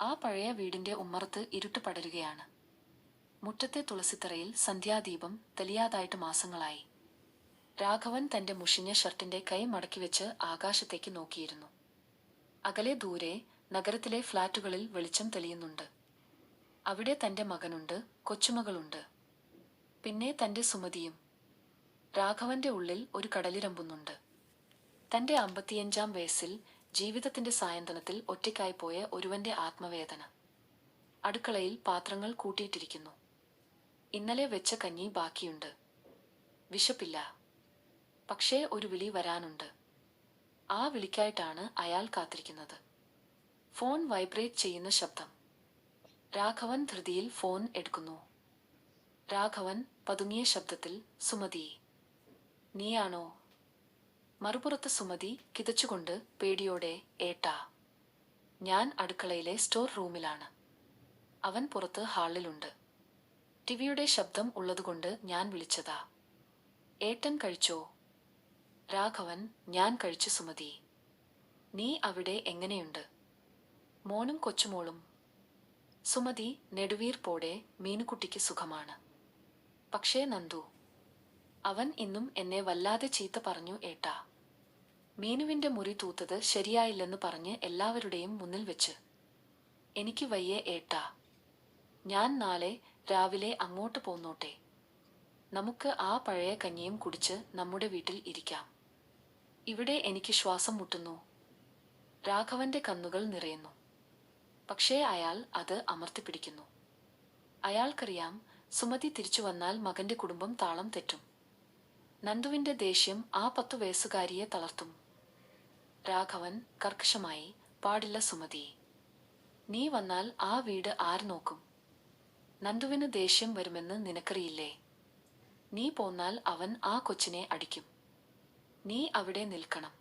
ആ പഴയ വീടിന്റെ ഉമ്മറത്ത് ഇരുട്ട് പടരുകയാണ്. മുറ്റത്തെ തുളസിത്തറയിൽ സന്ധ്യാദീപം തെളിയാതായിട്ട് മാസങ്ങളായി. രാഘവൻ തന്റെ മുഷിഞ്ഞ ഷർട്ടിന്റെ കൈ മടക്കി വെച്ച് ആകാശത്തേക്ക് നോക്കിയിരുന്നു. അകലെ ദൂരെ നഗരത്തിലെ ഫ്ളാറ്റുകളിൽ വെളിച്ചം തെളിയുന്നുണ്ട്. അവിടെ തന്റെ മകനുണ്ട് കൊച്ചുമകളുണ്ട്. പിന്നെ തന്റെ സുമതിയും. രാഘവന്റെ ഉള്ളിൽ ഒരു കടലിരമ്പുന്നുണ്ട്. തന്റെ അമ്പത്തിയഞ്ചാം വയസ്സിൽ ജീവിതത്തിന്റെ സായന്തനത്തിൽ ഒറ്റയ്ക്കായി പോയ ഒരുവന്റെ ആത്മവേദന. അടുക്കളയിൽ പാത്രങ്ങൾ കൂട്ടിയിട്ടിരിക്കുന്നു. ഇന്നലെ വെച്ച കഞ്ഞി ബാക്കിയുണ്ട്. വിശപ്പില്ല. പക്ഷേ ഒരു വിളി വരാനുണ്ട്. ആ വിളിക്കായിട്ടാണ് അയാൾ കാത്തിരിക്കുന്നത്. ഫോൺ വൈബ്രേറ്റ് ചെയ്യുന്ന ശബ്ദം. രാഘവൻ ധൃതിയിൽ ഫോൺ എടുക്കുന്നു. രാഘവൻ പതുങ്ങിയ ശബ്ദത്തിൽ സുമതി നീയാണോ? മറുപുറത്ത് സുമതി കിതച്ചുകൊണ്ട് പേടിയോടെ ഏട്ടാ ഞാൻ അടുക്കളയിലെ സ്റ്റോർ റൂമിലാണ്. അവൻ പുറത്ത് ഹാളിലുണ്ട്. ടിവിയുടെ ശബ്ദം ഉള്ളതുകൊണ്ട് ഞാൻ വിളിച്ചതാ. ഏട്ടൻ കഴിച്ചോ? രാഘവൻ ഞാൻ കഴിച്ചു സുമതി. നീ അവിടെ എങ്ങനെയുണ്ട്? മോനും കൊച്ചുമോളും സുമതി നെടുവീർപ്പോടെ മീനുകുട്ടിക്ക് സുഖമാണ്. പക്ഷേ നന്ദു അവൻ ഇന്നും എന്നെ വല്ലാതെ ചീത്ത പറഞ്ഞു ഏട്ടാ. മീനുവിന്റെ മുറി തൂത്തത് ശരിയായില്ലെന്ന് പറഞ്ഞ് എല്ലാവരുടെയും മുന്നിൽ വെച്ച്. എനിക്ക് വയ്യ ഏട്ടാ. ഞാൻ നാളെ രാവിലെ അങ്ങോട്ട് പോന്നോട്ടെ. നമുക്ക് ആ പഴയ കഞ്ഞിയും കുടിച്ച് നമ്മുടെ വീട്ടിൽ ഇരിക്കാം. ഇവിടെ എനിക്ക് ശ്വാസം മുട്ടുന്നു. രാഘവന്റെ കണ്ണുകൾ നിറയുന്നു. പക്ഷേ അയാൾ അത് അമർത്തിപ്പിടിക്കുന്നു അയാൾക്കറിയാം സുമതി തിരിച്ചു വന്നാൽ മകന്റെ കുടുംബം താളം തെറ്റും. നന്ദുവിന്റെ ദേഷ്യം ആ പത്തു വയസ്സുകാരിയെ തളർത്തും. രാഘവൻ കർക്കശമായി പാടില്ല സുമതി നീ വന്നാൽ ആ വീട് ആര് നോക്കും? നന്ദുവിന് ദേഷ്യം വരുമെന്ന് നിനക്കറിയില്ലേ? നീ പോന്നാൽ അവൻ ആ കൊച്ചിനെ അടിക്കും. നീ അവിടെ നിൽക്കണം.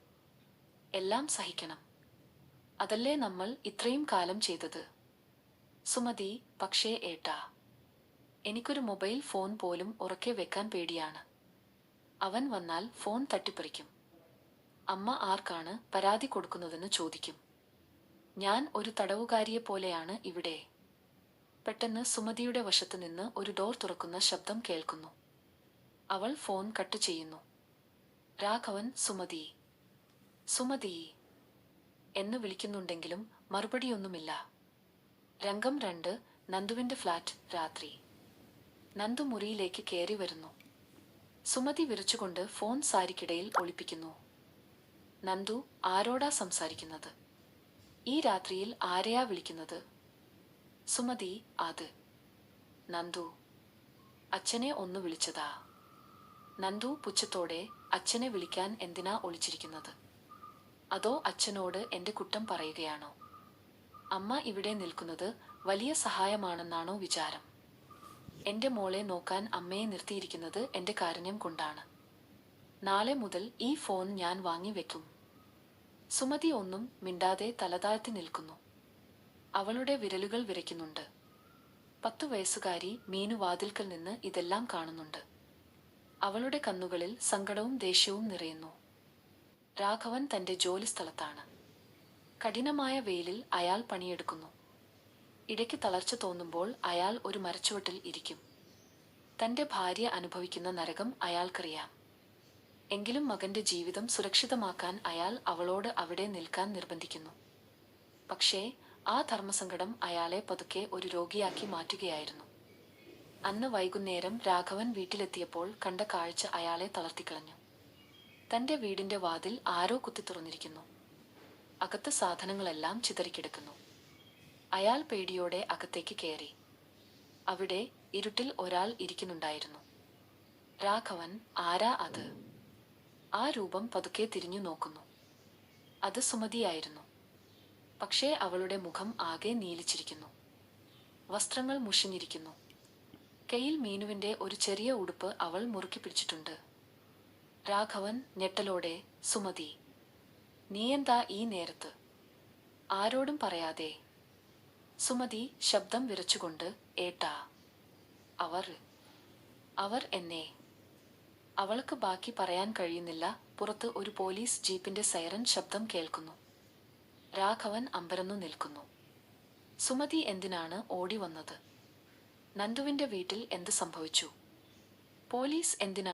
എല്ലാം സഹിക്കണം. അതല്ലേ നമ്മൾ ഇത്രയും കാലം ചെയ്തത്? സുമതി പക്ഷേ ഏട്ടാ എനിക്കൊരു മൊബൈൽ ഫോൺ പോലും ഉറക്കെ വെക്കാൻ പേടിയാണ്. അവൻ വന്നാൽ ഫോൺ തട്ടിപ്പറിക്കും. അമ്മ ആർക്കാണ് പരാതി കൊടുക്കുന്നതെന്ന് ചോദിക്കും. ഞാൻ ഒരു തടവുകാരിയെ പോലെയാണ് ഇവിടെ. പെട്ടെന്ന് സുമതിയുടെ വശത്ത് നിന്ന് ഒരു ഡോർ തുറക്കുന്ന ശബ്ദം കേൾക്കുന്നു. അവൾ ഫോൺ കട്ട് ചെയ്യുന്നു. രാഘവൻ സുമതി സുമതി എന്ന് വിളിക്കുന്നുണ്ടെങ്കിലും മറുപടിയൊന്നുമില്ല. രംഗം രണ്ട് നന്ദുവിന്റെ ഫ്ലാറ്റ് രാത്രി. നന്ദു മുറിയിലേക്ക് കയറി വരുന്നു. സുമതി വിറച്ചുകൊണ്ട് ഫോൺ സാരിക്കിടയിൽ ഒളിപ്പിക്കുന്നു. നന്ദു ആരോടാ സംസാരിക്കുന്നത്? ഈ രാത്രിയിൽ ആരെയാ വിളിക്കുന്നത്? സുമതി അത്. നന്ദു അച്ഛനെ ഒന്ന് വിളിച്ചതാ. നന്ദു പുച്ഛത്തോടെ അച്ഛനെ വിളിക്കാൻ എന്തിനാ ഒളിച്ചിരിക്കുന്നത്? അതോ അച്ഛനോട് എന്റെ കുറ്റം പറയുകയാണോ? അമ്മ ഇവിടെ നിൽക്കുന്നത് വലിയ സഹായമാണെന്നാണോ വിചാരം? എന്റെ മോളെ നോക്കാൻ അമ്മയെ നിർത്തിയിരിക്കുന്നത് എന്റെ കാരുണ്യം കൊണ്ടാണ്. നാളെ മുതൽ ഈ ഫോൺ ഞാൻ വാങ്ങി വെക്കും. സുമതി ഒന്നും മിണ്ടാതെ തലതാഴ്ത്തി നിൽക്കുന്നു. അവളുടെ വിരലുകൾ വിരയ്ക്കുന്നുണ്ട് പത്തു വയസ്സുകാരി മീനു വാതിൽക്കൽ നിന്ന് ഇതെല്ലാം കാണുന്നുണ്ട്. അവളുടെ കണ്ണുകളിൽ സങ്കടവും ദേഷ്യവും നിറയുന്നു. രാഘവൻ തന്റെ ജോലി സ്ഥലത്താണ് കഠിനമായ വെയിലിൽ അയാൾ പണിയെടുക്കുന്നു. ഇടയ്ക്ക് തളർച്ച തോന്നുമ്പോൾ അയാൾ ഒരു മരച്ചുവട്ടിൽ ഇരിക്കും. തന്റെ ഭാര്യ അനുഭവിക്കുന്ന നരകം അയാൾക്കറിയാം. എങ്കിലും മകന്റെ ജീവിതം സുരക്ഷിതമാക്കാൻ അയാൾ അവളോട് അവിടെ നിൽക്കാൻ നിർബന്ധിക്കുന്നു. പക്ഷേ ആ ധർമ്മസങ്കടം അയാളെ പതുക്കെ ഒരു രോഗിയാക്കി മാറ്റുകയായിരുന്നു. അന്ന് വൈകുന്നേരം രാഘവൻ വീട്ടിലെത്തിയപ്പോൾ കണ്ട കാഴ്ച അയാളെ തളർത്തിക്കളഞ്ഞു. തന്റെ വീടിന്റെ വാതിൽ ആരോ കുത്തി തുറന്നിരിക്കുന്നു അകത്ത് സാധനങ്ങളെല്ലാം ചിതറിക്കിടക്കുന്നു. അയാൾ പേടിയോടെ അകത്തേക്ക് കയറി അവിടെ ഇരുട്ടിൽ ഒരാൾ ഇരിക്കുന്നുണ്ടായിരുന്നു. രാഘവൻ ആരാ അത്? ആ രൂപം പതുക്കെ തിരിഞ്ഞു നോക്കുന്നു. അത് സുമതിയായിരുന്നു. പക്ഷേ അവളുടെ മുഖം ആകെ നീലിച്ചിരിക്കുന്നു. വസ്ത്രങ്ങൾ മുഷിഞ്ഞിരിക്കുന്നു. കയ്യിൽ മീനുവിന്റെ ഒരു ചെറിയ ഉടുപ്പ് അവൾ മുറുക്കി പിടിച്ചിട്ടുണ്ട്. രാഘവൻ ഞെട്ടലോടെ സുമതി നീയെന്താ ഈ നേരത്ത്? ആരോടും പറയാതെ സുമതി ശബ്ദം വിറച്ചുകൊണ്ട് ഏട്ടാ അവർ അവർ എന്നെ അവൾക്ക് ബാക്കി പറയാൻ കഴിയുന്നില്ല പുറത്ത് ഒരു പോലീസ് ജീപ്പിന്റെ സൈറൻ ശബ്ദം കേൾക്കുന്നു. രാഘവൻ അമ്പരന്നു നിൽക്കുന്നു. സുമതി എന്തിനാണ് ഓടി വന്നത്? നന്ദുവിന്റെ വീട്ടിൽ എന്ത് സംഭവിച്ചു? പോലീസ് എന്തിനാ